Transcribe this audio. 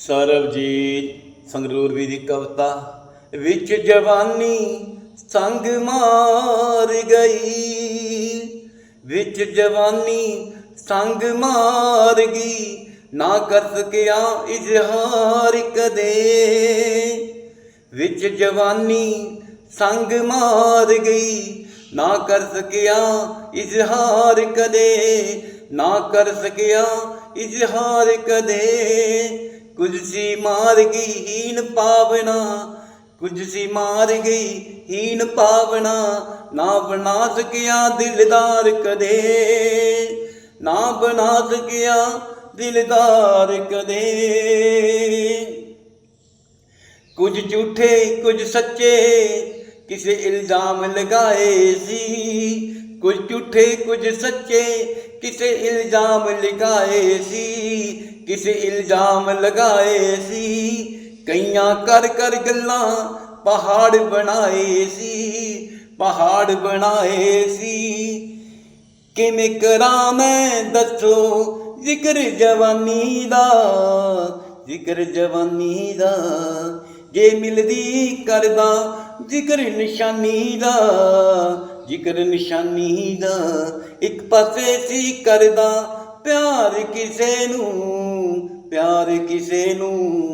ਸਰਬਜੀਤ ਸੰਗਰੂਰ ਦੀ ਕਵਿਤਾ, ਵਿੱਚ ਜਵਾਨੀ ਸੰਗ ਮਾਰ ਗਈ। ਵਿੱਚ ਜਵਾਨੀ ਸੰਗ ਮਾਰ ਗਈ, ਨਾ ਕਰ ਸਕਿਆ ਇਜ਼ਹਾਰ ਕਦੇ। ਵਿੱਚ ਜਵਾਨੀ ਸੰਗ ਮਾਰ ਗਈ, ਨਾ ਕਰ ਸਕਿਆ ਇਜ਼ਹਾਰ ਕਦੇ। ਨਾ ਕਰ ਸਕਿਆ ਇਜ਼ਹਾਰ ਕਦੇ। ਕੁਝ ਸੀ ਮਾਰ ਗਈ ਹੀਨ ਪਾਵਨਾ ਕੁਝ ਸੀ ਮਾਰ ਗਈ ਹੀਨ ਪਾਵਨਾ ਨਾ ਬਣਾ ਸਕਿਆ ਦਿਲਦਾਰ ਕਦੇ, ਨਾ ਬਣਾ ਸਕਿਆ ਦਿਲਦਾਰ ਕਦੇ। ਕੁਝ ਝੂਠੇ, ਕੁਝ ਸੱਚੇ, ਕਿਸੇ ਇਲਜ਼ਾਮ ਲਗਾਏ ਸੀ ਕੁਝ ਝੂਠੇ, ਕੁਝ ਸੱਚੇ, ਕਿਸੇ ਇਲਜ਼ਾਮ ਲਗਾਏ ਸੀ, ਕਿਸੇ ਇਲਜ਼ਾਮ ਲਗਾਏ ਸੀ, ਕਈਆਂ ਕਰ ਕਰ ਗੱਲਾਂ ਪਹਾੜ ਬਣਾਏ ਸੀ, ਪਹਾੜ ਬਣਾਏ ਸੀ। ਕਿਵੇਂ ਕਰਾਂ ਮੈਂ ਦੱਸੋ ਜ਼ਿਕਰ ਜਵਾਨੀ ਦਾ, ਜ਼ਿਕਰ ਜਵਾਨੀ ਦਾ। ਜੇ ਮਿਲਦੀ ਕਰਦਾ, ਜ਼ਿਕਰ ਨਿਸ਼ਾਨੀ ਦਾ, ਜ਼ਿਕਰ ਨਿਸ਼ਾਨੀ ਦਾ, ਇੱਕ ਪਾਸੇ ਸੀ ਕਰਦਾ, ਪਿਆਰ ਕਿਸੇ ਨੂੰ, ਪਿਆਰ ਕਿਸੇ ਨੂੰ।